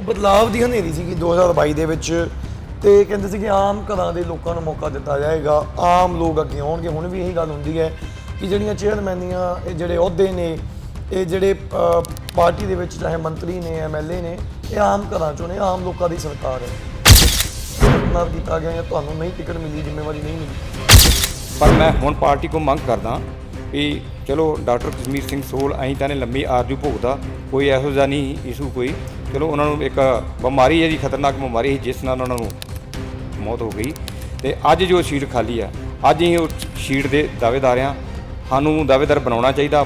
ਉਹ ਬਦਲਾਵ ਦੀ ਹਨੇਰੀ ਸੀਗੀ 2022 ਦੇ ਵਿੱਚ ਤੇ ਕਹਿੰਦੇ ਸੀ ਕਿ ਆਮ ਘਰਾਂ ਦੇ ਲੋਕਾਂ ਨੂੰ ਮੌਕਾ ਦਿੱਤਾ ਜਾਏਗਾ। ਆਮ ਲੋਕ ਅੱਗੇ ਆਉਣਗੇ। ਹੁਣ ਵੀ ਇਹੀ ਗੱਲ ਹੁੰਦੀ ਹੈ ਕਿ ਜਿਹੜੀਆਂ ਚੇਅਰਮੈਨੀਆਂ ਇਹ ਜਿਹੜੇ ਅਹੁਦੇ ਨੇ, ਇਹ ਜਿਹੜੇ ਪਾਰਟੀ ਦੇ ਵਿੱਚ ਚਾਹੇ ਮੰਤਰੀ ਨੇ ਐਮਐਲਏ ਨੇ, ਇਹ ਆਮ ਘਰਾਂ ਚੋਂ ਨੇ, ਆਮ ਲੋਕਾਂ ਦੀ ਸਰਕਾਰ ਹੈ। ਨਾਲ ਕੀਤਾ ਗਿਆ ਜਾਂ ਤੁਹਾਨੂੰ ਨਹੀਂ ਟਿਕਟ ਮਿਲੀ, ਜ਼ਿੰਮੇਵਾਰੀ ਨਹੀਂ ਮਿਲੀ। ਪਰ ਮੈਂ ਹੁਣ ਪਾਰਟੀ ਕੋ ਮੰਗ ਕਰਦਾ ਵੀ ਚਲੋ ਡਾਕਟਰ ਕਸ਼ਮੀਰ ਸਿੰਘ ਸੋਲ ਅਹੀਂ ਤਾਂ ਨੇ ਲੰਮੀ ਆਰਜੂ ਭੋਗਦਾ, ਕੋਈ ਇਹੋ ਜਿਹਾ ਨਹੀਂ, ਇਸ਼ੂ ਕੋਈ। ਚਲੋ ਉਹਨਾਂ ਨੂੰ ਇੱਕ ਬਿਮਾਰੀ ਜਿਹੜੀ ਖਤਰਨਾਕ ਬਿਮਾਰੀ ਸੀ ਜਿਸ ਨਾਲ ਉਹਨਾਂ ਨੂੰ ਮੌਤ ਹੋ ਗਈ। ਤੇ ਅੱਜ ਜੋ ਸੀਟ ਖਾਲੀ ਆ, ਅੱਜ ਹੀ ਉਹ ਸੀਟ ਦੇ ਦਾਅਵੇਦਾਰ ਆ ਸਾਨੂੰ ਦਾਅਵੇਦਾਰ ਬਣਾਉਣਾ ਚਾਹੀਦਾ।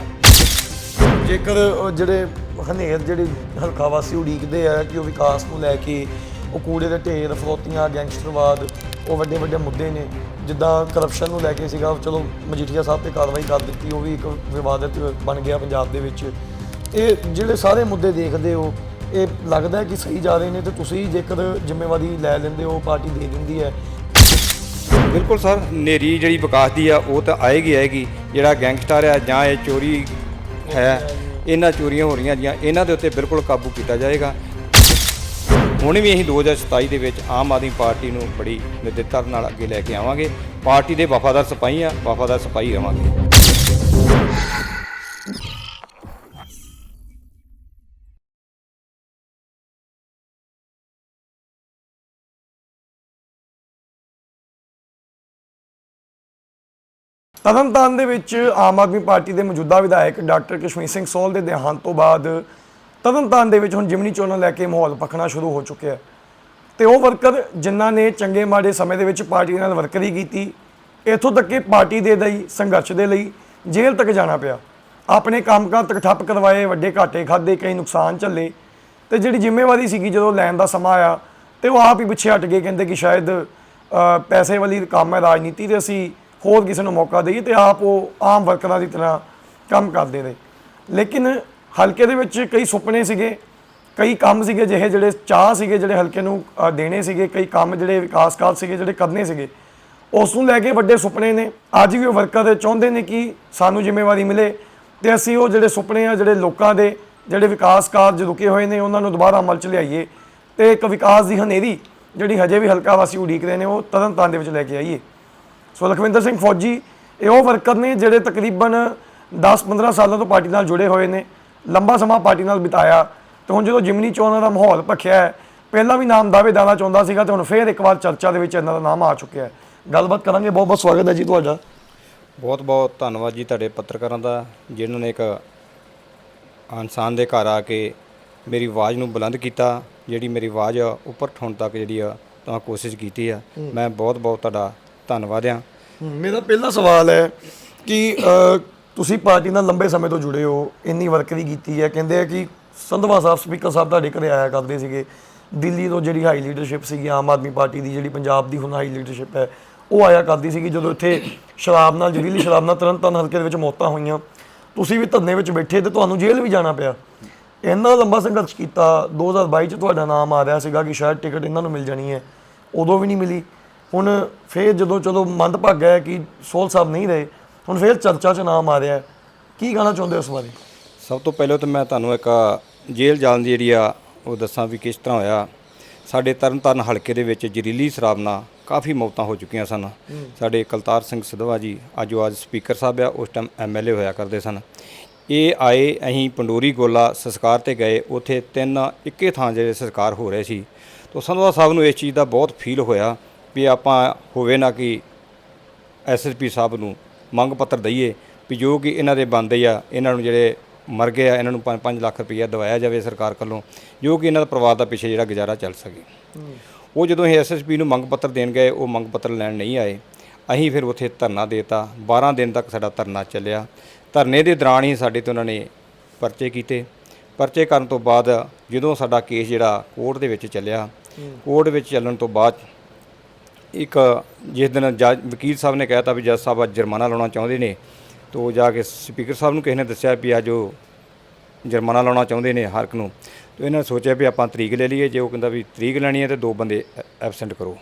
ਜੇਕਰ ਉਹ ਜਿਹੜੇ ਹਨੇਰ ਜਿਹੜੇ ਹਲਕਾ ਵਾਸੀ ਉਡੀਕਦੇ ਆ ਕਿ ਉਹ ਵਿਕਾਸ ਨੂੰ ਲੈ ਕੇ ਉਹ ਕੂੜੇ ਦੇ ਢੇਰ ਫਰੋਤੀਆਂ ਗੈਂਗਸਟਰਵਾਦ, ਉਹ ਵੱਡੇ ਵੱਡੇ ਮੁੱਦੇ ਨੇ, ਜਿੱਦਾਂ ਕਰਪਸ਼ਨ ਨੂੰ ਲੈ ਕੇ ਸੀਗਾ, ਚਲੋ ਮਜੀਠੀਆ ਸਾਹਿਬ ਤੇ ਕਾਰਵਾਈ ਕਰ ਦਿੱਤੀ, ਉਹ ਵੀ ਇੱਕ ਵਿਵਾਦਿਤ ਬਣ ਗਿਆ ਪੰਜਾਬ ਦੇ ਵਿੱਚ। ਇਹ ਜਿਹੜੇ ਸਾਰੇ ਮੁੱਦੇ ਦੇਖਦੇ ਹੋ ਇਹ ਲੱਗਦਾ ਹੈ ਕਿ ਸਹੀ ਜਾ ਰਹੇ ਨੇ ਤੇ ਤੁਸੀਂ ਜੇਕਰ ਜ਼ਿੰਮੇਵਾਰੀ ਲੈ ਲੈਂਦੇ ਹੋ ਪਾਰਟੀ ਦੇ ਦਿੰਦੀ ਹੈ। ਬਿਲਕੁਲ ਸਰ ਨੇਰੀ ਜਿਹੜੀ ਵਿਕਾਸ ਦੀ ਆ, ਉਹ ਤਾਂ ਆਏਗੀ ਆਏਗੀ। ਜਿਹੜਾ ਗੈਂਗਸਟਰ ਆ ਜਾਂ ਇਹ ਚੋਰੀ ਹੈ, ਇਹਨਾਂ ਚੋਰੀਆਂ ਹੋ ਰਹੀਆਂ ਜੀਆਂ, ਇਹਨਾਂ ਦੇ ਉੱਤੇ ਬਿਲਕੁਲ ਕਾਬੂ ਕੀਤਾ ਜਾਏਗਾ। ਹੁਣ ਵੀ ਅਸੀਂ 2027 ਦੇ ਵਿੱਚ ਆਮ ਆਦਮੀ ਪਾਰਟੀ ਨੂੰ ਬੜੀ ਨਿਰਦਿੱਤਾ ਨਾਲ ਅੱਗੇ ਲੈ ਕੇ ਆਵਾਂਗੇ। ਪਾਰਟੀ ਦੇ ਵਫਾਦਾਰ ਸਿਪਾਹੀ ਆ, ਵਫਾਦਾਰ ਸਿਪਾਹੀ ਰਵਾਂਗੇ। ਤਰਨਤਾਰਨ ਦੇ ਵਿੱਚ ਆਮ ਆਦਮੀ ਪਾਰਟੀ ਦੇ ਮੌਜੂਦਾ ਵਿਧਾਇਕ ਡਾਕਟਰ ਕਸ਼ਮੀਰ ਸਿੰਘ ਸੋਲ ਦੇ ਦੇਹਾਂਤ ਤੋਂ ਬਾਅਦ ਤਰਨਤਾਰਨ ਦੇ ਵਿੱਚ ਹੁਣ ਜਿਮਨੀ ਚੋਣਾਂ ਲੈ ਕੇ ਮਾਹੌਲ ਪਖਣਾ ਸ਼ੁਰੂ ਹੋ ਚੁੱਕਿਆ ਹੈ। ਤੇ ਉਹ ਵਰਕਰ ਜਿਨ੍ਹਾਂ ਨੇ ਚੰਗੇ ਮਾੜੇ ਸਮੇਂ ਦੇ ਵਿੱਚ ਪਾਰਟੀ ਨਾਲ ਵਰਕਰੀ ਕੀਤੀ, ਇੱਥੋਂ ਤੱਕ ਕਿ ਪਾਰਟੀ ਦੇ ਲਈ, ਸੰਘਰਸ਼ ਦੇ ਲਈ ਜੇਲ੍ਹ ਤੱਕ ਜਾਣਾ ਪਿਆ। ਆਪਣੇ ਕੰਮਕਾਰ ਤੱਕ ਠੱਪ ਕਰਵਾਏ, ਵੱਡੇ ਘਾਟੇ ਖਾਦੇ ਕਈ ਨੁਕਸਾਨ ਝੱਲੇ। ਤੇ ਜਿਹੜੀ ਜ਼ਿੰਮੇਵਾਰੀ ਸੀਗੀ ਜਦੋਂ ਲੈਣ ਦਾ ਸਮਾਂ ਆਇਆ, ਤੇ ਉਹ ਆਪ ਹੀ ਪਿੱਛੇ ਹਟ ਗਏ, ਕਹਿੰਦੇ ਕਿ ਸ਼ਾਇਦ ਪੈਸੇ ਵਾਲੀ ਕੰਮ ਹੈ, ਰਾਜਨੀਤੀ ਤੇ ਅਸੀਂ ਹੋਰ ਕਿਸੇ ਨੂੰ ਮੌਕਾ ਦੇਈਏ ਤੇ ਆਪ ਉਹ ਆਮ ਵਰਕਰਾਂ ਦੀ ਤਰ੍ਹਾਂ ਕੰਮ ਕਰਦੇ ਨੇ। ਲੇਕਿਨ ਹਲਕੇ ਦੇ ਵਿੱਚ ਕਈ ਸੁਪਨੇ ਸੀਗੇ, ਕਈ ਕੰਮ ਸੀਗੇ ਜਿਹੇ ਜਿਹੜੇ ਚਾਹ ਸੀਗੇ ਜਿਹੜੇ ਹਲਕੇ ਨੂੰ ਦੇਣੇ ਸੀਗੇ, ਕਈ ਕੰਮ ਜਿਹੜੇ ਵਿਕਾਸ ਕਾਰਜ ਸੀਗੇ ਜਿਹੜੇ ਕਰਨੇ ਸੀਗੇ। ਉਸ ਨੂੰ ਲੈ ਕੇ ਵੱਡੇ ਸੁਪਨੇ ਨੇ। ਅੱਜ ਵੀ ਉਹ ਵਰਕਰ ਚਾਹੁੰਦੇ ਨੇ ਕਿ ਸਾਨੂੰ ਜ਼ਿੰਮੇਵਾਰੀ ਮਿਲੇ ਤੇ ਅਸੀਂ ਉਹ ਜਿਹੜੇ ਸੁਪਨੇ ਆ, ਜਿਹੜੇ ਲੋਕਾਂ ਦੇ ਜਿਹੜੇ ਵਿਕਾਸ ਕਾਰਜ ਰੁਕੇ ਹੋਏ ਨੇ, ਉਹਨਾਂ ਨੂੰ ਦੁਬਾਰਾ ਅਮਲ ਚ ਲਿਆਈਏ ਤੇ ਇੱਕ ਵਿਕਾਸ ਦੀ ਹਨੇਰੀ ਜਿਹੜੀ ਹਜੇ ਵੀ ਹਲਕਾ ਵਾਸੀ ਉਡੀਕ ਰਹੇ ਨੇ, ਉਹ ਤਰਨਤਾਰਨ ਦੇ ਵਿੱਚ ਲੈ ਕੇ ਆਈਏ। ਸੋ ਲਖਵਿੰਦਰ ਸਿੰਘ ਫੌਜੀ ਇਹ ਉਹ ਵਰਕਰ ਨੇ ਜਿਹੜੇ ਤਕਰੀਬਨ 10-15 ਸਾਲਾਂ ਤੋਂ ਪਾਰਟੀ ਨਾਲ ਜੁੜੇ ਹੋਏ ਨੇ ਲੰਬਾ ਸਮਾਂ ਪਾਰਟੀ ਨਾਲ ਬਿਤਾਇਆ। ਤੇ ਹੁਣ ਜਦੋਂ ਜਿਮਨੀ ਚੋਣਾਂ ਦਾ ਮਾਹੌਲ ਭਖਿਆ ਹੈ ਪਹਿਲਾਂ ਵੀ ਨਾਮ ਦਾਅਵੇ ਦਾਣਾ ਚਾਹੁੰਦਾ ਸੀਗਾ ਤੇ ਹੁਣ ਫੇਰ ਇੱਕ ਵਾਰ ਚਰਚਾ ਦੇ ਵਿੱਚ ਇਹਨਾਂ ਦਾ ਨਾਮ ਆ ਚੁੱਕਿਆ ਹੈ। ਗੱਲਬਾਤ ਕਰਾਂਗੇ ਬਹੁਤ ਬਹੁਤ ਸਵਾਗਤ ਹੈ ਜੀ ਤੁਹਾਡਾ। ਬਹੁਤ ਬਹੁਤ ਧੰਨਵਾਦ ਜੀ ਤੁਹਾਡੇ ਪੱਤਰਕਾਰਾਂ ਦਾ ਜਿਨ੍ਹਾਂ ਨੇ ਇੱਕ ਇਨਸਾਨ ਦੇ ਘਰ ਆ ਕੇ ਮੇਰੀ ਆਵਾਜ਼ ਨੂੰ ਬੁਲੰਦ ਕੀਤਾ ਜਿਹੜੀ ਮੇਰੀ ਆਵਾਜ਼ ਉੱਪਰ ਠੁਣ ਤੱਕ ਜਿਹੜੀ ਆ ਤਾਂ ਕੋਸ਼ਿਸ਼ ਕੀਤੀ ਆ। ਮੈਂ ਬਹੁਤ ਬਹੁਤ ਤੁਹਾਡਾ ਧੰਨਵਾਦ ਆ ਮੇਰਾ ਪਹਿਲਾ ਸਵਾਲ ਹੈ ਕਿ ਤੁਸੀਂ ਪਾਰਟੀ ਨਾਲ ਲੰਬੇ ਸਮੇਂ ਤੋਂ ਜੁੜੇ ਹੋ, ਇੰਨੀ ਵਰਕਰੀ ਕੀਤੀ ਹੈ, ਕਹਿੰਦੇ ਆ ਕਿ ਸੰਧਵਾ ਸਾਹਿਬ, ਸਪੀਕਰ ਸਾਹਿਬ ਤੁਹਾਡੇ ਘਰੇ ਆਇਆ ਕਰਦੇ ਸੀਗੇ, ਦਿੱਲੀ ਤੋਂ ਜਿਹੜੀ ਹਾਈ ਲੀਡਰਸ਼ਿਪ ਸੀਗੀ, ਆਮ ਆਦਮੀ ਪਾਰਟੀ ਦੀ ਜਿਹੜੀ ਪੰਜਾਬ ਦੀ ਹੁਣ ਹਾਈ ਲੀਡਰਸ਼ਿਪ ਹੈ, ਉਹ ਆਇਆ ਕਰਦੀ ਸੀਗੀ ਜਦੋਂ ਇੱਥੇ ਸ਼ਰਾਬ ਨਾਲ ਜ਼ਹਿਰੀਲੀ ਸ਼ਰਾਬ ਨਾਲ ਤਰਨਤਾਰਨ ਹਲਕੇ ਦੇ ਵਿੱਚ ਮੌਤਾਂ ਹੋਈਆਂ। ਤੁਸੀਂ ਵੀ ਧਰਨੇ ਵਿੱਚ ਬੈਠੇ ਤੇ ਤੁਹਾਨੂੰ ਜੇਲ੍ਹ ਵੀ ਜਾਣਾ ਪਿਆ। ਇੰਨਾ ਲੰਬਾ ਸੰਘਰਸ਼ ਕੀਤਾ 2022 ਚ ਤੁਹਾਡਾ ਨਾਮ ਆ ਰਿਹਾ ਸੀਗਾ ਕਿ ਸ਼ਾਇਦ ਟਿਕਟ ਇਹਨਾਂ ਨੂੰ ਮਿਲ ਜਾਣੀ ਹੈ, ਉਦੋਂ ਵੀ ਨਹੀਂ ਮਿਲੀ। ਹੁਣ ਫੇਰ ਜਦੋਂ ਚਲੋ ਮੰਦਭਾਗਾ ਹੈ ਕਿ ਸੋਲ ਸਾਹਿਬ ਨਹੀਂ ਰਹੇ ਹੁਣ ਫੇਰ ਚਰਚਾ 'ਚ ਨਾਮ ਆ ਰਿਹਾ ਕੀ ਕਹਿਣਾ ਚਾਹੁੰਦੇ ਹੋ ਇਸ ਬਾਰੇ? ਸਭ ਤੋਂ ਪਹਿਲਾਂ ਤਾਂ ਮੈਂ ਤੁਹਾਨੂੰ ਇੱਕ ਜੇਲ੍ਹ ਜਾਣ ਦੀ ਜਿਹੜੀ ਆ ਉਹ ਦੱਸਾਂ ਵੀ ਕਿਸ ਤਰ੍ਹਾਂ ਹੋਇਆ। ਸਾਡੇ ਤਰਨਤਾਰਨ ਹਲਕੇ ਦੇ ਵਿੱਚ ਜ਼ਹਿਰੀਲੀ ਸ਼ਰਾਬ ਨਾਲ ਕਾਫੀ ਮੌਤਾਂ ਹੋ ਚੁੱਕੀਆਂ ਸਨ। ਸਾਡੇ ਕਲਤਾਰ ਸਿੰਘ ਸਿਧਵਾ ਜੀ ਅੱਜ ਉਹ ਅੱਜ ਸਪੀਕਰ ਸਾਹਿਬ ਆ ਉਸ ਟਾਈਮ ਐਮਐਲਏ ਹੋਇਆ ਕਰਦੇ ਸਨ। ਇਹ ਆਏ ਅਸੀਂ ਪੰਡੋਰੀ ਗੋਲਾ ਸੰਸਕਾਰ ਤੇ ਗਏ ਉੱਥੇ ਤਿੰਨ ਇੱਕੇ ਥਾਂ ਜਿਹੜੇ ਸੰਸਕਾਰ ਹੋ ਰਹੇ ਸੀ। ਤੋਂ ਸੰਧਵਾ ਸਾਹਿਬ ਨੂੰ ਇਸ ਚੀਜ਼ ਦਾ ਬਹੁਤ ਫੀਲ ਹੋਇਆ। ਵੀ ਆਪਾਂ ਹੋਵੇ ਨਾ ਕਿ ਐਸਐਸਪੀ ਸਾਹਿਬ ਨੂੰ ਮੰਗ ਪੱਤਰ ਦਈਏ ਵੀ ਜੋ ਕਿ ਇਹਨਾਂ ਦੇ ਬੰਦੇ ਆ ਇਹਨਾਂ ਨੂੰ ਜਿਹੜੇ ਮਰ ਗਏ ਆ ਇਹਨਾਂ ਨੂੰ 5 ਲੱਖ ਰੁਪਈਆ ਦਵਾਇਆ ਜਾਵੇ ਸਰਕਾਰ ਵੱਲੋਂ ਜੋ ਕਿ ਇਹਨਾਂ ਦਾ ਪਰਿਵਾਰ ਦਾ ਪਿੱਛੇ ਜਿਹੜਾ ਗੁਜ਼ਾਰਾ ਚੱਲ ਸਕੇ। ਉਹ ਜਦੋਂ ਇਹ ਐਸਐਸਪੀ ਨੂੰ ਮੰਗ ਪੱਤਰ ਦੇਣ ਗਏ ਉਹ ਮੰਗ ਪੱਤਰ ਲੈਣ ਨਹੀਂ ਆਏ। ਅਸੀਂ ਫਿਰ ਉੱਥੇ ਧਰਨਾ ਦੇਤਾ। 12 ਦਿਨ ਤੱਕ ਸਾਡਾ ਧਰਨਾ ਚੱਲਿਆ। ਧਰਨੇ ਦੇ ਦੌਰਾਨ ਹੀ ਸਾਡੇ ਤੇ ਉਹਨਾਂ ਨੇ ਪਰਚੇ ਕੀਤੇ। ਪਰਚੇ ਕਰਨ ਤੋਂ ਬਾਅਦ ਜਦੋਂ ਸਾਡਾ ਕੇਸ ਜਿਹੜਾ ਕੋਰਟ ਦੇ ਵਿੱਚ ਚੱਲਿਆ ਕੋਰਟ ਵਿੱਚ ਚੱਲਣ ਤੋਂ ਬਾਅਦ ਇੱਕ ਜਿਸ ਦਿਨ ਜੱਜ ਵਕੀਲ ਸਾਹਿਬ ਨੇ ਕਹਿਤਾ ਵੀ ਜੱਜ ਸਾਹਿਬ ਅੱਜ ਜੁਰਮਾਨਾ ਲਾਉਣਾ ਚਾਹੁੰਦੇ ਨੇ ਤੋ ਜਾ ਕੇ ਸਪੀਕਰ ਸਾਹਿਬ ਨੂੰ ਕਿਸੇ ਨੇ ਦੱਸਿਆ ਵੀ ਅੱਜ ਉਹ ਜੁਰਮਾਨਾ ਲਾਉਣਾ ਚਾਹੁੰਦੇ ਨੇ ਹਰ ਇੱਕ ਨੂੰ। ਤੇ ਇਹਨਾਂ ਨੇ ਸੋਚਿਆ ਵੀ ਆਪਾਂ ਤਰੀਕ ਲੈ ਲਈਏ ਜੇ ਉਹ ਕਹਿੰਦਾ ਵੀ ਤਰੀਕ ਲੈਣੀ ਹੈ ਤੇ ਦੋ ਬੰਦੇ ਐਬਸੈਂਟ ਕਰੋ।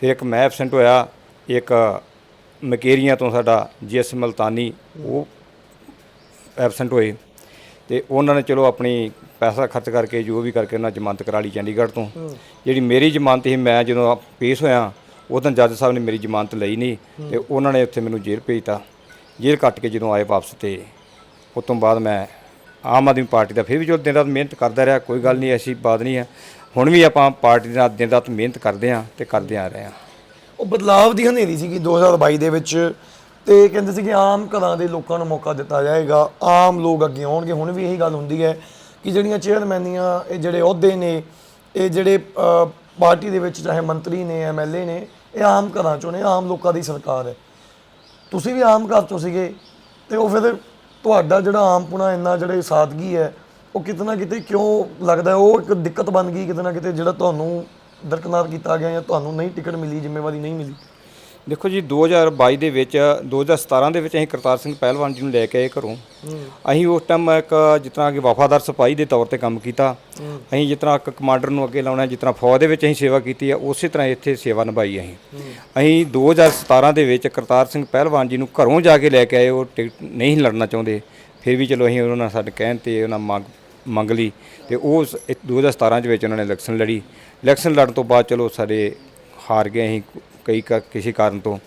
ਫਿਰ ਇੱਕ ਮੈਂ ਐਬਸੈਂਟ ਹੋਇਆ ਇੱਕ ਮਕੇਰੀਆਂ ਤੋਂ ਸਾਡਾ ਜੀਐਸ ਮਲਤਾਨੀ ਉਹ ਐਬਸੈਂਟ ਹੋਏ। ਤੇ ਉਹਨਾਂ ਨੇ ਚਲੋ ਆਪਣੀ ਪੈਸਾ ਖਰਚ ਕਰਕੇ ਜੋ ਵੀ ਕਰਕੇ ਉਹਨਾਂ ਜ਼ਮਾਨਤ ਕਰਾ ਲਈ ਚੰਡੀਗੜ੍ਹ ਤੋਂ। ਜਿਹੜੀ ਮੇਰੀ ਜ਼ਮਾਨਤ ਸੀ ਮੈਂ ਜਦੋਂ ਆ- ਪੇਸ਼ ਹੋਇਆ ਉਦੋਂ ਜੱਜ ਸਾਹਿਬ ਨੇ ਮੇਰੀ ਜ਼ਮਾਨਤ ਲਈ ਨਹੀਂ ਤੇ ਉਹਨਾਂ ਨੇ ਉੱਥੇ ਮੈਨੂੰ ਜੇਲ੍ਹ ਭੇਜਤਾ। ਜੇਲ੍ਹ ਕੱਟ ਕੇ ਜਦੋਂ ਆਏ ਵਾਪਸ ਤੇ ਉਸ ਤੋਂ ਬਾਅਦ ਮੈਂ ਆਮ ਆਦਮੀ ਪਾਰਟੀ ਦਾ ਫਿਰ ਵੀ ਜੋ ਦਿਨ ਰਾਤ ਮਿਹਨਤ ਕਰਦਾ ਰਿਹਾ ਕੋਈ ਗੱਲ ਨਹੀਂ ਐਸੀ ਬਾਤ ਨਹੀਂ ਹੈ। ਹੁਣ ਵੀ ਆਪਾਂ ਪਾਰਟੀ ਦੇ ਨਾਲ ਦਿਨ ਰਾਤ ਮਿਹਨਤ ਕਰਦੇ ਹਾਂ ਤੇ ਕਰਦੇ ਆ ਰਹੇ ਹਾਂ। ਉਹ ਬਦਲਾਵ ਦੀ ਹਨੇਰੀ ਸੀਗੀ 2022 ਦੇ ਵਿੱਚ ਤੇ ਕਹਿੰਦੇ ਸੀ ਕਿ ਆਮ ਘਰਾਂ ਦੇ ਲੋਕਾਂ ਨੂੰ ਮੌਕਾ ਦਿੱਤਾ ਜਾਏਗਾ ਆਮ ਲੋਕ ਅੱਗੇ ਆਉਣਗੇ। ਹੁਣ ਵੀ ਇਹੀ ਗੱਲ ਹੁੰਦੀ ਹੈ ਕਿ ਜਿਹੜੀਆਂ ਚੇਅਰਮੈਨੀਆਂ ਇਹ ਜਿਹੜੇ ਅਹੁਦੇ ਨੇ ਇਹ ਜਿਹੜੇ ਅ, ਪਾਰਟੀ ਦੇ ਵਿੱਚ ਚਾਹੇ ਮੰਤਰੀ ਨੇ ਐਮਐਲਏ ਨੇ ਇਹ ਆਮ ਘਰਾਂ ਚੋਂ ਨੇ ਆਮ ਲੋਕਾਂ ਦੀ ਸਰਕਾਰ ਹੈ। ਤੁਸੀਂ ਵੀ ਆਮ ਘਰ 'ਚੋਂ ਸੀਗੇ ਤੇ ਉਹ ਫਿਰ ਤੁਹਾਡਾ ਜਿਹੜਾ ਆਮਪੁਣਾ ਇੰਨਾ ਜਿਹੜੇ ਸਾਦਗੀ ਹੈ ਉਹ ਕਿਤੇ ਨਾ ਕਿਤੇ ਕਿਉਂ ਲੱਗਦਾ ਹੈ? ਉਹ ਇੱਕ ਦਿੱਕਤ ਬਣ ਗਈ ਕਿਤੇ ਨਾ ਕਿਤੇ ਜਿਹੜਾ ਤੁਹਾਨੂੰ ਦਰਕਨਾਰ ਕੀਤਾ ਗਿਆ ਜਾਂ ਤੁਹਾਨੂੰ ਨਹੀਂ ਟਿਕਟ ਮਿਲੀ ਜ਼ਿੰਮੇਵਾਰੀ ਨਹੀਂ ਮਿਲੀ। ਦੇਖੋ ਜੀ 2022 ਦੇ ਵਿੱਚ 2017 ਦੇ ਵਿੱਚ ਅਸੀਂ ਕਰਤਾਰ ਸਿੰਘ ਪਹਿਲਵਾਨ ਜੀ ਨੂੰ ਲੈ ਕੇ ਆਏ ਘਰੋਂ। ਅਸੀਂ ਉਸ ਟਾਈਮ ਇੱਕ ਤਰ੍ਹਾਂ ਕਿ ਵਫਾਦਾਰ ਸਿਪਾਹੀ ਦੇ ਤੌਰ ਤੇ ਕੰਮ ਕੀਤਾ। ਅਸੀਂ ਤਰ੍ਹਾਂ ਇੱਕ ਕਮਾਂਡਰ ਨੂੰ ਅੱਗੇ ਲਾਉਣਾ ਤਰ੍ਹਾਂ ਫੌਜ ਦੇ ਵਿੱਚ ਅਸੀਂ ਸੇਵਾ ਕੀਤੀ ਹੈ ਉਸੇ ਤਰ੍ਹਾਂ ਇੱਥੇ ਸੇਵਾ ਨਿਭਾਈ ਅਸੀਂ। ਅਸੀਂ 2017 ਦੇ ਵਿੱਚ ਕਰਤਾਰ ਸਿੰਘ ਪਹਿਲਵਾਨ ਜੀ ਨੂੰ ਘਰੋਂ ਜਾ ਕੇ ਲੈ ਕੇ ਆਏ ਉਹ ਟਿਕਟ ਨਹੀਂ ਲੜਨਾ ਚਾਹੁੰਦੇ। ਫਿਰ ਵੀ ਚਲੋ ਅਸੀਂ ਉਹਨਾਂ ਨਾਲ ਸਾਡੇ ਕਹਿਣ ਤੇ ਉਹਨਾਂ ਮੰਗ ਮੰਗ ਲਈ ਤੇ ਉਹ ਸ- ਇਹ 2017 ਦੇ ਵਿੱਚ ਉਹਨਾਂ ਨੇ ਇਲੈਕਸ਼ਨ ਲੜੀ। ਇਲੈਕਸ਼ਨ ਲੜਨ ਤੋਂ ਬਾਅਦ ਚਲੋ ਸਾਡੇ ਹਾਰ ਗਏ ਅਸੀਂ ਕਈ ਕ- ਕਿਸੇ ਕਾਰਨ ਤੋਂ।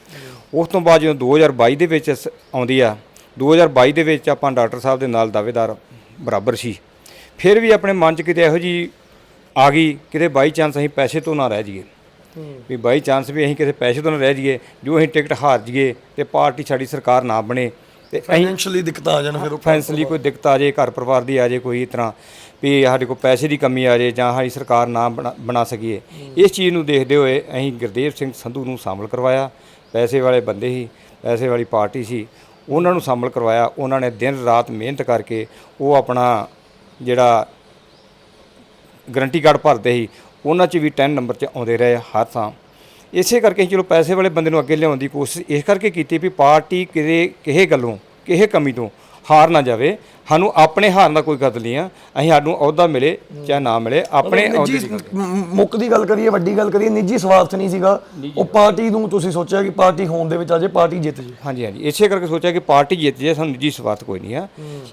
ਉਸ ਤੋਂ ਬਾਅਦ ਜਦੋਂ 2022 ਦੇ ਵਿੱਚ ਸ- ਆਉਂਦੀ ਆ 2022 ਦੇ ਵਿੱਚ ਆਪਾਂ ਡਾਕਟਰ ਸਾਹਿਬ ਦੇ ਨਾਲ ਦਾਅਵੇਦਾਰ ਬਰਾਬਰ ਸੀ। ਫਿਰ ਵੀ ਆਪਣੇ ਮਨ 'ਚ ਕਿਤੇ ਇਹੋ ਜੀ ਆ ਗਈ, ਕਿਤੇ ਬਾਈ ਚਾਂਸ ਅਸੀਂ ਪੈਸੇ ਤੋਂ ਨਾ ਰਹਿ ਜਾਈਏ। ਵੀ ਬਾਈ ਚਾਂਸ ਵੀ ਅਸੀਂ ਕਿਸੇ ਪੈਸੇ ਤੋਂ ਨਾ ਰਹਿ ਜਾਈਏ, ਜੋ ਅਸੀਂ ਟਿਕਟ ਹਾਰ ਜਾਈਏ ਤੇ ਪਾਰਟੀ ਸਾਡੀ ਸਰਕਾਰ ਨਾ ਬਣੇ। ਤੇ ਅਸੀਂ ਫਾਈਨੈਂਸ਼ੀਅਲੀ ਦਿੱਕਤ ਆ ਜਾਣ ਫਿਰ ਉਹ ਫੈਂਸਲੀ ਕੋਈ ਦਿੱਕਤ ਆ ਜੇ ਘਰ ਪਰਿਵਾਰ ਦੀ ਆ ਜੇ ਕੋਈ ਇਸ ਤਰ੍ਹਾਂ ਵੀ ਸਾਡੇ ਕੋਲ ਪੈਸੇ ਦੀ ਕਮੀ ਆ ਜੇ ਜਾਂ ਸਾਡੀ ਸਰਕਾਰ ਨਾ ਬਣਾ- ਬਣਾ ਸਕੀਏ। ਇਸ ਚੀਜ਼ ਨੂੰ ਦੇਖਦੇ ਹੋਏ ਅਸੀਂ ਗੁਰਦੇਵ ਸਿੰਘ ਸੰਧੂ ਨੂੰ ਸ਼ਾਮਲ ਕਰਵਾਇਆ। ਪੈਸੇ ਵਾਲੇ ਬੰਦੇ ਸੀ ਪੈਸੇ ਵਾਲੀ ਪਾਰਟੀ ਸੀ। ਉਹਨਾਂ ਨੂੰ ਸ਼ਾਮਲ ਕਰਵਾਇਆ। ਉਹਨਾਂ ਨੇ ਦਿਨ ਰਾਤ ਮਿਹਨਤ ਕਰਕੇ ਉਹ ਆਪਣਾ ਜਿਹੜਾ ਗਰੰਟੀ ਕਾਰਡ ਭਰਦੇ ਸੀ। ਉਹਨਾਂ 'ਚ ਵੀ 10 ਨੰਬਰ 'ਚ ਆਉਂਦੇ ਰਹੇ ਹਰ ਥਾਂ। ਇਸੇ ਕਰਕੇ ਅਸੀਂ ਚਲੋ ਪੈਸੇ ਵਾਲੇ ਬੰਦੇ ਨੂੰ ਅੱਗੇ ਲਿਆਉਣ ਦੀ ਕੋਸ਼ਿਸ਼ ਇਸ ਕਰਕੇ ਕੀਤੀ ਵੀ ਪਾਰਟੀ ਕਿਸੇ ਕਿਸੇ ਗੱਲੋਂ ਕਿਸੇ ਕਮੀ ਤੋਂ ਹਾਰ ਨਾ ਜਾਵੇ। ਸਾਨੂੰ ਆਪਣੇ ਹਾਰਨ ਦਾ ਕੋਈ ਕਦਰ ਨਹੀਂ ਆ। ਅਸੀਂ ਸਾਨੂੰ ਅਹੁਦਾ ਮਿਲੇ ਚਾਹੇ ਨਾ ਮਿਲੇ ਆਪਣੇ ਅਹੁਦੇ ਨਿੱਜੀ ਦੀ ਗੱਲ ਦੀ ਗੱਲ ਕਰੀਏ ਵੱਡੀ ਗੱਲ ਕਰੀਏ ਨਿੱਜੀ ਸਵਾਰਥ ਨਹੀਂ ਸੀਗਾ। ਉਹ ਪਾਰਟੀ ਨੂੰ ਤੁਸੀਂ ਸੋਚਿਆ ਕਿ ਪਾਰਟੀ ਹੋਣ ਦੇ ਵਿੱਚ ਅਜੇ ਪਾਰਟੀ ਜਿੱਤ ਜੇ। ਹਾਂਜੀ ਹਾਂਜੀ। ਇਸੇ ਕਰਕੇ ਸੋਚਿਆ ਕਿ ਪਾਰਟੀ ਜਿੱਤ ਜੇ ਸਾਨੂੰ ਨਿੱਜੀ ਸਵਾਰਥ ਕੋਈ ਨਹੀਂ ਆ।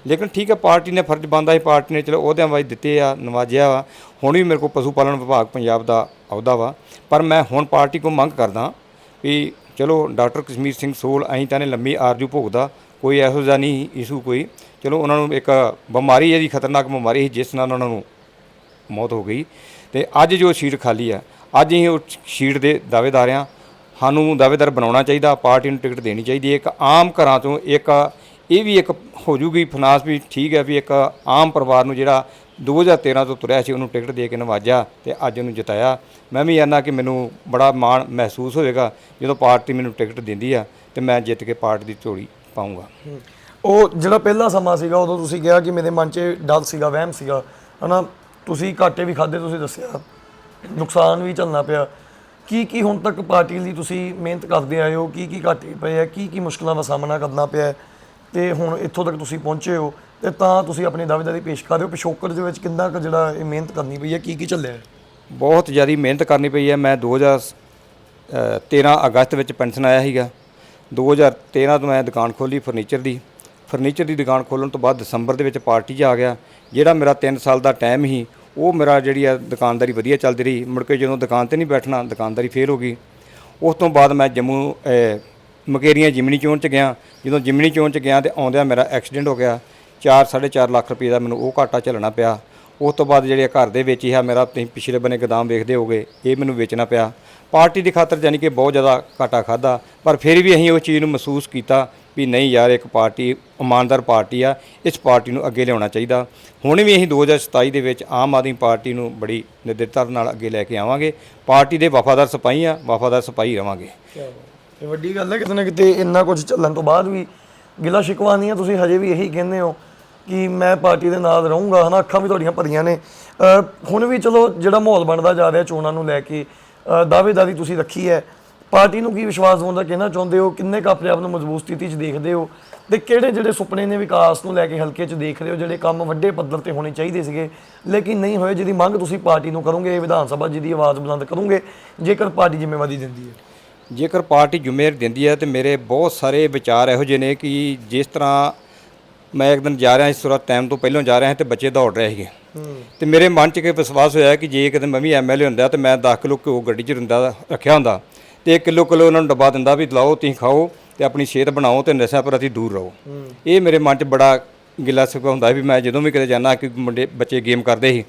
ਲੇਕਿਨ ਠੀਕ ਹੈ ਪਾਰਟੀ ਨੇ ਫਰਜ਼ ਬੰਦਾ ਹੈ ਪਾਰਟੀ ਨੇ ਚਲੋ ਅਹੁਦਿਆਂ ਵਾਜ ਦਿੱਤੇ ਆ ਨਵਾਜਿਆ ਵਾ। ਹੁਣ ਵੀ ਮੇਰੇ ਕੋਲ ਪਸ਼ੂ ਪਾਲਣ ਵਿਭਾਗ ਪੰਜਾਬ ਦਾ ਅਹੁਦਾ ਵਾ। ਪਰ ਮੈਂ ਹੁਣ ਪਾਰਟੀ ਕੋ ਮੰਗ ਕਰਦਾ ਵੀ ਚਲੋ ਡਾਕਟਰ ਕਸ਼ਮੀਰ ਸਿੰਘ ਸੋਲ, ਅਸੀਂ ਤਾਂ ਨੇ ਲੰਮੀ ਆਰਜੂ ਭੋਗਦਾ, ਕੋਈ ਇਹੋ ਜਿਹਾ ਨਹੀਂ ਇਸ਼ੂ ਕੋਈ। ਚਲੋ ਉਹਨਾਂ ਨੂੰ ਇੱਕ ਬਿਮਾਰੀ ਹੈ ਜੀ ਖਤਰਨਾਕ ਬਿਮਾਰੀ ਸੀ, ਜਿਸ ਨਾਲ ਉਹਨਾਂ ਨੂੰ ਮੌਤ ਹੋ ਗਈ। ਤੇ ਅੱਜ ਜੋ ਸੀਟ ਖਾਲੀ ਹੈ, ਅੱਜ ਅਸੀਂ ਉਹ ਸੀਟ ਦੇ ਦਾਅਵੇਦਾਰ ਆ ਸਾਨੂੰ ਦਾਅਵੇਦਾਰ ਬਣਾਉਣਾ ਚਾਹੀਦਾ, ਪਾਰਟੀ ਨੂੰ ਟਿਕਟ ਦੇਣੀ ਚਾਹੀਦੀ ਹੈ। ਇੱਕ ਆਮ ਘਰਾਂ ਤੋਂ ਇੱਕ, ਇਹ ਵੀ ਇੱਕ ਹੋ ਜੂਗੀ ਫਾਈਨਾਂਸ ਵੀ ਠੀਕ ਹੈ ਵੀ ਇੱਕ ਆਮ ਪਰਿਵਾਰ ਨੂੰ ਜਿਹੜਾ 2013 ਤੋਂ ਤੁਰਿਆ ਸੀ, ਉਹਨੂੰ ਟਿਕਟ ਦੇ ਕੇ ਨਵਾਜਿਆ ਤੇ ਅੱਜ ਉਹਨੂੰ ਜਿਤਾਇਆ। ਮੈਂ ਵੀ ਆਨਾ ਕਿ ਮੈਨੂੰ ਬੜਾ ਮਾਣ ਮਹਿਸੂਸ ਹੋਵੇਗਾ ਜਦੋਂ ਪਾਰਟੀ ਮੈਨੂੰ ਟਿਕਟ ਦਿੰਦੀ ਆ ਤੇ ਮੈਂ ਜਿੱਤ ਕੇ ਪਾਰਟੀ ਦੀ ਝੋਲੀ ਪਾਉਂਗਾ ਉਹ ਜਿਹੜਾ ਪਹਿਲਾ ਸਮਾਂ ਸੀਗਾ, ਉਦੋਂ ਤੁਸੀਂ ਕਿਹਾ ਕਿ ਮੇਰੇ ਮਨ 'ਚ ਡਰ ਸੀਗਾ, ਵਹਿਮ ਸੀਗਾ। ਹਨਾ? ਤੁਸੀਂ ਘਾਟੇ ਵੀ ਖਾਦੇ ਤੁਸੀਂ ਦੱਸਿਆ। ਨੁਕਸਾਨ ਵੀ ਝੱਲਣਾ ਪਿਆ। ਕੀ ਕੀ ਹੁਣ ਤੱਕ ਪਾਰਟੀ ਲਈ ਤੁਸੀਂ ਮਿਹਨਤ ਕਰਦੇ ਆਏ ਹੋ? ਕੀ ਕੀ ਘਾਟੇ ਪਏ ਆ? ਕੀ ਕੀ ਮੁਸ਼ਕਲਾਂ ਦਾ ਸਾਹਮਣਾ ਕਰਨਾ ਪਿਆ? ਹੈ? ਤੇ ਹੁਣ ਇੱਥੋਂ ਤੱਕ ਤੁਸੀਂ ਪਹੁੰਚੇ ਹੋ। ਤੇ ਤਾਂ ਤੁਸੀਂ ਆਪਣੀ ਦਾਅਵੇਦਾਰੀ ਪੇਸ਼ ਕਰ ਰਹੇ ਹੋ ਪਿਛੋਕੜ ਦੇ ਵਿੱਚ ਕਿੰਨਾ ਕੁ ਜਿਹੜਾ ਇਹ ਮਿਹਨਤ ਕਰਨੀ ਪਈ ਹੈ, ਕੀ ਕੀ ਚੱਲਿਆ? ਹੈ? ਬਹੁਤ ਜ਼ਿਆਦਾ ਮਿਹਨਤ ਕਰਨੀ ਪਈ ਹੈ। ਮੈਂ 2013 ਅਗਸਤ ਵਿੱਚ ਪੈਨਸ਼ਨ ਆਇਆ ਸੀਗਾ। 2013 ਤੋਂ ਮੈਂ ਦੁਕਾਨ ਖੋਲੀ ਫਰਨੀਚਰ ਦੀ। ਫਰਨੀਚਰ ਦੀ ਦੁਕਾਨ ਖੋਲਣ ਤੋਂ ਬਾਅਦ ਦਸੰਬਰ ਦੇ ਵਿੱਚ ਪਾਰਟੀ 'ਚ ਆ ਗਿਆ। ਜਿਹੜਾ ਮੇਰਾ 3 ਸਾਲ ਦਾ ਟਾਈਮ ਸੀ, ਉਹ ਮੇਰਾ ਜਿਹੜੀ ਆ ਦੁਕਾਨਦਾਰੀ ਵਧੀਆ ਚੱਲਦੀ ਰਹੀ। ਮੁੜ ਕੇ ਜਦੋਂ ਦੁਕਾਨ ਤੇ ਨਹੀਂ ਬੈਠਣਾ, ਦੁਕਾਨਦਾਰੀ ਫੇਲ ਹੋ ਗਈ। ਉਸ ਤੋਂ ਬਾਅਦ ਮੈਂ ਜੰਮੂ ਮਕੇਰੀਆਂ ਜਿਮਨੀ ਚੋਣ 'ਚ ਗਿਆ। ਜਦੋਂ ਜਿਮਨੀ ਚੋਣ 'ਚ ਗਿਆ ਤੇ ਆਉਂਦਿਆਂ ਮੇਰਾ ਐਕਸੀਡੈਂਟ ਹੋ ਗਿਆ। 4 4.5 ਲੱਖ ਰੁਪਏ ਦਾ ਮੈਨੂੰ ਉਹ ਘਾਟਾ ਝੱਲਣਾ ਪਿਆ। ਉਸ ਤੋਂ ਬਾਅਦ ਜਿਹੜੇ ਘਰ ਦੇ ਵਿੱਚ ਹੀ ਆ, ਮੇਰਾ ਤੁਸੀਂ ਪਿਛਲੇ ਬੰਨੇ ਗਦਾਮ ਵੇਖਦੇ ਹੋਗੇ ਇਹ ਮੈਨੂੰ ਵੇਚਣਾ ਪਿਆ। ਪਾਰਟੀ ਦੀ ਖਾਤਰ ਜਾਨੀ ਕਿ ਬਹੁਤ ਜ਼ਿਆਦਾ ਘਾਟਾ ਖਾਦਾ ਪਰ ਫਿਰ ਵੀ ਅਸੀਂ ਉਹ ਚੀਜ਼ ਨੂੰ ਮਹਿਸੂਸ ਕੀਤਾ ਵੀ ਨਹੀਂ ਯਾਰ, ਇੱਕ ਪਾਰਟੀ, ਇਮਾਨਦਾਰ ਪਾਰਟੀ ਆ, ਇਸ ਪਾਰਟੀ ਨੂੰ ਅੱਗੇ ਲਿਆਉਣਾ ਚਾਹੀਦਾ। ਹੁਣ ਵੀ ਅਸੀਂ 2027 ਦੇ ਵਿੱਚ ਆਮ ਆਦਮੀ ਪਾਰਟੀ ਨੂੰ ਬੜੀ ਨਿਰਦਿੱਤਾ ਨਾਲ ਅੱਗੇ ਲੈ ਕੇ ਆਵਾਂਗੇ। ਪਾਰਟੀ ਦੇ ਵਫਾਦਾਰ ਸਿਪਾਹੀ ਆ, ਵਫਾਦਾਰ ਸਿਪਾਹੀ ਰਵਾਂਗੇ। ਇਹ ਵੱਡੀ ਗੱਲ ਹੈ, ਕਿਤੇ ਨਾ ਕਿਤੇ ਇੰਨਾ ਕੁਝ ਚੱਲਣ ਤੋਂ ਬਾਅਦ ਵੀ ਗਿਲਾ ਸ਼ਿਕਵਾ ਨਹੀਂ ਹੈ ਤੁਸੀਂ ਹਜੇ ਵੀ ਇਹੀ ਕਹਿੰਦੇ ਹੋ ਕਿ ਮੈਂ ਪਾਰਟੀ ਦੇ ਨਾਲ ਰਹੂੰਗਾ, ਹਨਾ? ਅੱਖਾਂ ਵੀ ਤੁਹਾਡੀਆਂ ਭਰੀਆਂ ਨੇ। ਹੁਣ ਵੀ ਚਲੋ, ਜਿਹੜਾ ਮਾਹੌਲ ਬਣਦਾ ਜਾ ਰਿਹਾ ਚੋਣਾਂ ਨੂੰ ਲੈ ਕੇ ਦਾਅਵੇਦਾਰੀ ਤੁਸੀਂ ਰੱਖੀ ਹੈ। ਪਾਰਟੀ ਨੂੰ ਕੀ ਵਿਸ਼ਵਾਸ ਦਿਵਾਉਣ ਦਾ ਕਹਿਣਾ ਚਾਹੁੰਦੇ ਹੋ? ਕਿੰਨੇ ਕੁ ਆਪਣੇ ਆਪ ਨੂੰ ਮਜ਼ਬੂਤ ਸਥਿਤੀ 'ਚ ਦੇਖਦੇ ਹੋ? ਤੇ ਕਿਹੜੇ ਜਿਹੜੇ ਸੁਪਨੇ ਨੇ ਵਿਕਾਸ ਨੂੰ ਲੈ ਕੇ ਹਲਕੇ 'ਚ ਦੇਖ ਰਹੇ ਹੋ, ਜਿਹੜੇ ਕੰਮ ਵੱਡੇ ਪੱਧਰ ਤੇ ਹੋਣੇ ਚਾਹੀਦੇ ਸੀਗੇ, ਲੇਕਿਨ ਨਹੀਂ ਹੋਏ, ਜਿਹਦੀ ਮੰਗ ਤੁਸੀਂ ਪਾਰਟੀ ਨੂੰ ਕਰੋਗੇ, ਵਿਧਾਨ ਸਭਾ ਜਿਹਦੀ ਆਵਾਜ਼ ਬੁਲੰਦ ਕਰੋਗੇ, ਜੇਕਰ ਪਾਰਟੀ ਜ਼ਿੰਮੇਵਾਰੀ ਦਿੰਦੀ ਹੈ? ਜੇਕਰ ਪਾਰਟੀ ਜ਼ਿੰਮੇਵਾਰੀ ਦਿੰਦੀ ਹੈ ਤੇ ਮੇਰੇ ਬਹੁਤ ਸਾਰੇ ਵਿਚਾਰ ਇਹੋ ਜਿਹੇ ਨੇ ਕਿ ਜਿਸ ਤਰ੍ਹਾਂ ਮੈਂ ਇੱਕ ਦਿਨ ਜਾ ਰਿਹਾ ਇਸ ਸੁਰਤ ਟਾਈਮ ਤੋਂ ਪਹਿਲਾਂ ਜਾ ਰਿਹਾ ਤੇ ਬੱਚੇ ਦੌੜ ਰਹੇ ਸੀਗੇ। ਤੇ ਮੇਰੇ ਮਨ 'ਚ ਕਿ ਵਿਸ਼ਵਾਸ ਹੋਇਆ ਕਿ ਜੇ ਕਿਤੇ ਮੈਂ ਵੀ ਐਮਐਲਏ ਹੁੰਦਾ ਤੇ ਮੈਂ 10 ਕਿਲੋ ਘਿਓ ਗੱਡੀ 'ਚ ਰਿੰਦਾ ਰੱਖਿਆ ਹੁੰਦਾ। ਤੇ 1 ਕਿਲੋ ਕਿਲੋ ਉਹਨਾਂ ਨੂੰ ਡੱਬਾ ਦਿੰਦਾ ਵੀ ਲਾਓ ਤੁਸੀਂ ਖਾਓ ਤੇ ਆਪਣੀ ਸਿਹਤ ਬਣਾਓ ਤੇ ਨਸ਼ਾ ਪ੍ਰਤੀ ਦੂਰ ਰਹੋ। ਇਹ ਮੇਰੇ ਮਨ 'ਚ ਬੜਾ ਗਿਲਾ ਸਿਕਵਾ ਹੁੰਦਾ ਵੀ ਮੈਂ ਜਦੋਂ ਵੀ ਕਿਤੇ ਜਾਂਦਾ ਕਿ ਮੁੰਡੇ ਬੱਚੇ ਗੇਮ ਕਰਦੇ ਸੀ।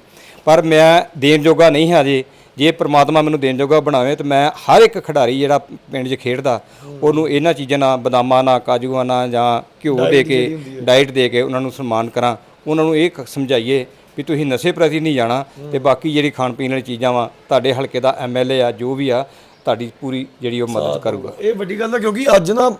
ਪਰ ਮੈਂ ਦੇਣ ਜੋਗਾ ਨਹੀਂ ਹਾਂ ਜੀ ਜੇ ਪ੍ਰਮਾਤਮਾ ਮੈਨੂੰ ਦੇਣ ਜੋਗਾ ਬਣਾਵੇ ਤੇ ਮੈਂ ਹਰ ਇੱਕ ਖਿਡਾਰੀ ਜਿਹੜਾ ਪਿੰਡ 'ਚ ਖੇਡਦਾ ਉਹਨੂੰ ਇਹਨਾਂ ਚੀਜ਼ਾਂ ਨਾਲ ਬਦਾਮਾਂ ਨਾਲ ਕਾਜੂਆਂ ਨਾਲ ਜਾਂ ਘਿਓ ਦੇ ਕੇ ਡਾਈਟ ਦੇ ਕੇ ਉਹਨਾਂ ਨੂੰ ਸਨਮਾਨ ਕਰਾਂ। ਉਹਨਾਂ ਨੂੰ ਇਹ ਸਮਝਾਈਏ ਵੀ ਤੁਸੀਂ ਨਸ਼ੇ ਪ੍ਰਤੀ ਨਹੀਂ ਜਾਣਾ ਤੇ ਬਾਕੀ ਜਿਹੜੀ ਖਾਣ ਪੀਣ ਵਾਲੀ ਚੀਜ਼ਾਂ ਵਾ ਤੁਹਾਡੇ ਹਲਕੇ ਦਾ ਐਮਐਲਏ ਆ ਜੋ ਵੀ ਆ ਤੁਹਾਡੀ ਪੂਰੀ ਜਿਹੜੀ ਉਹ ਮਦਦ ਕਰੂਗਾ। ਇਹ ਵੱਡੀ ਗੱਲ ਹੈ ਕਿਉਂਕਿ ਅੱਜ ਨਾ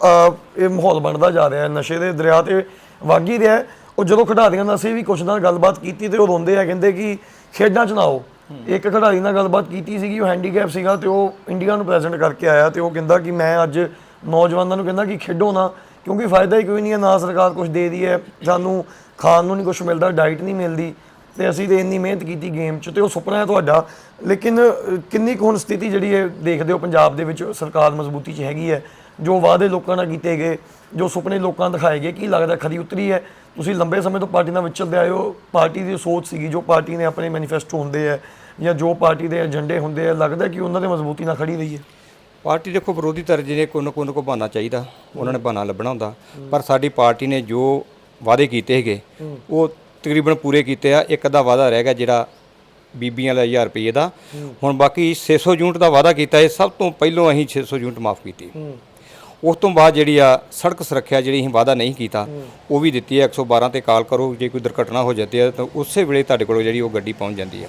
ਇਹ ਮਾਹੌਲ ਬਣਦਾ ਜਾ ਰਿਹਾ ਹੈ ਨਸ਼ੇ ਦੇ ਦਰਿਆ ਤੇ ਵਗ ਰਿਹਾ। ਉਹ ਜਦੋਂ ਖਿਡਾਰੀਆਂ ਨਾਲ ਅਸੀਂ ਵੀ ਕੁਛ ਨਾਲ ਗੱਲਬਾਤ ਕੀਤੀ ਤੇ ਉਹ ਰੋਂਦੇ ਆ ਕਹਿੰਦੇ ਕਿ ਖੇਡਾਂ ਚ ਨਾ ਆਓ। ਇੱਕ ਖਿਡਾਰੀ ਨਾਲ ਗੱਲਬਾਤ ਕੀਤੀ ਸੀਗੀ, ਉਹ ਹੈਂਡੀਕੈਪ ਸੀਗਾ ਤੇ ਉਹ ਇੰਡੀਆ ਨੂੰ ਪ੍ਰੈਜ਼ੈਂਟ ਕਰਕੇ ਆਇਆ ਤੇ ਉਹ ਕਹਿੰਦਾ ਕਿ ਮੈਂ ਅੱਜ ਨੌਜਵਾਨਾਂ ਨੂੰ ਕਹਿੰਦਾ ਕਿ ਖੇਡੋ ਨਾ, ਕਿਉਂਕਿ ਫਾਇਦਾ ਹੀ ਕੋਈ ਨਹੀਂ ਹੈ, ਨਾ ਸਰਕਾਰ ਕੁਝ ਦੇ ਰਹੀ ਹੈ, ਸਾਨੂੰ ਖਾਣ ਨੂੰ ਨਹੀਂ ਕੁਝ ਮਿਲਦਾ ਡਾਈਟ ਨਹੀਂ ਮਿਲਦੀ ਤੇ ਅਸੀਂ ਤੇ ਇੰਨੀ ਮਿਹਨਤ ਕੀਤੀ ਗੇਮ 'ਚ ਤੇ ਉਹ ਸੁਪਨਾ ਹੈ ਤੁਹਾਡਾ, ਲੇਕਿਨ ਕਿੰਨੀ ਕੁ ਹੁਣ ਸਥਿਤੀ ਜਿਹੜੀ ਹੈ ਦੇਖਦੇ ਹੋ ਪੰਜਾਬ ਦੇ ਵਿੱਚ ਸਰਕਾਰ ਮਜ਼ਬੂਤੀ 'ਚ ਹੈਗੀ ਹੈ ਜੋ ਵਾਅਦੇ ਲੋਕਾਂ ਨਾਲ ਕੀਤੇ ਗਏ, ਜੋ ਸੁਪਨੇ ਲੋਕਾਂ ਦਿਖਾਏ ਗਏ, ਕੀ ਲੱਗਦਾ ਖਰੀ ਉਤਰੀ ਹੈ? ਤੁਸੀਂ ਲੰਬੇ ਸਮੇਂ ਤੋਂ ਪਾਰਟੀ ਨਾਲ ਵਿਚਲਦੇ ਆਏ ਹੋ, ਪਾਰਟੀ ਦੀ ਸੋਚ ਸੀਗੀ ਜੋ ਪਾਰਟੀ ਨੇ ਆਪਣੇ ਮੈਨੀਫੈਸਟੋ ਹੁੰਦੇ ਆ ਜਾਂ ਜੋ ਪਾਰਟੀ ਦੇ ਏਜੰਡੇ ਹੁੰਦੇ ਆ, ਲੱਗਦਾ ਕਿ ਉਹਨਾਂ ਦੇ ਮਜ਼ਬੂਤੀ ਨਾਲ ਖੜੀ ਰਹੀ ਹੈ? ਪਾਰਟੀ ਦੇਖੋ, ਵਿਰੋਧੀ ਧਿਰ ਜਿਹਨੇ ਕੋਈ ਨਾ ਕੋਈ ਬਹਾਨਾ ਚਾਹੀਦਾ, ਉਹਨਾਂ ਨੇ ਬਹਾਨਾ ਲੱਭਣਾ ਹੁੰਦਾ। ਪਰ ਸਾਡੀ ਪਾਰਟੀ ਨੇ ਜੋ ਵਾਅਦੇ ਕੀਤੇ ਹੈਗੇ ਉਹ ਤਕਰੀਬਨ ਪੂਰੇ ਕੀਤੇ ਆ। ਇੱਕ ਅੱਧਾ ਵਾਅਦਾ ਰਹਿ ਗਿਆ ਜਿਹੜਾ ਬੀਬੀਆਂ ਦਾ 1000 ਰੁਪਏ ਦਾ। ਹੁਣ ਬਾਕੀ 600 ਯੂਨਿਟ ਦਾ ਵਾਅਦਾ ਕੀਤਾ ਹੈ ਸਭ ਤੋਂ ਪਹਿਲਾਂ ਅਸੀਂ 600 ਯੂਨਿਟ ਮਾਫ ਕੀਤੀ। ਉਸ ਤੋਂ ਬਾਅਦ ਜਿਹੜੀ ਆ ਸੜਕ ਸੁਰੱਖਿਆ ਜਿਹੜੀ ਅਸੀਂ ਵਾਅਦਾ ਨਹੀਂ ਕੀਤਾ ਉਹ ਵੀ ਦਿੱਤੀ ਹੈ। 112 ਤੇ ਕਾਲ ਕਰੋ ਜੇ ਕੋਈ ਦੁਰਘਟਨਾ ਹੋ ਜਾਂਦੀ ਹੈ ਤਾਂ ਉਸੇ ਵੇਲੇ ਤੁਹਾਡੇ ਕੋਲ ਜਿਹੜੀ ਉਹ ਗੱਡੀ ਪਹੁੰਚ ਜਾਂਦੀ ਆ।